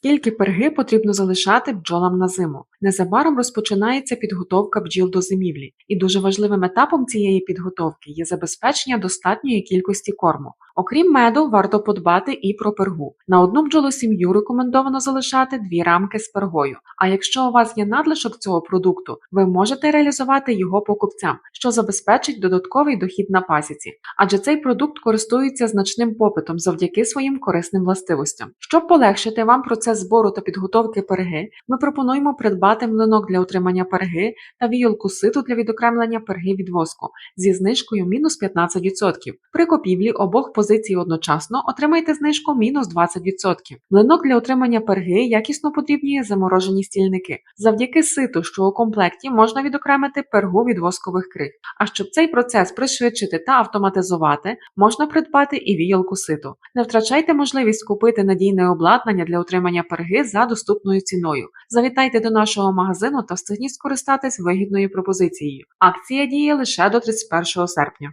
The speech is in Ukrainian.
Скільки перги потрібно залишати бджолам на зиму? Незабаром розпочинається підготовка бджіл до зимівлі, і дуже важливим етапом цієї підготовки є забезпечення достатньої кількості корму. Окрім меду, варто подбати і про пергу. На одну бджолосім'ю рекомендовано залишати дві рамки з пергою. А якщо у вас є надлишок цього продукту, ви можете реалізувати його покупцям, що забезпечить додатковий дохід на пасіці. Адже цей продукт користується значним попитом завдяки своїм корисним властивостям. Щоб полегшити вам процес збору та підготовки перги, ми пропонуємо придбати млинок для утримання перги та віялку ситу для відокремлення перги від воску зі знижкою мінус 15%. При купівлі обох позицій одночасно отримайте знижку мінус 20%. Млинок для утримання перги якісно подрібнює заморожені стільники. Завдяки ситу, що у комплекті можна відокремити пергу від воскових крих. А щоб цей процес пришвидшити та автоматизувати, можна придбати і віялку ситу. Не втрачайте можливість купити надійне обладнання для утримання перги за доступною ціною. Завітайте до нашого магазину та встигніть скористатись вигідною пропозицією. Акція діє лише до 31 серпня.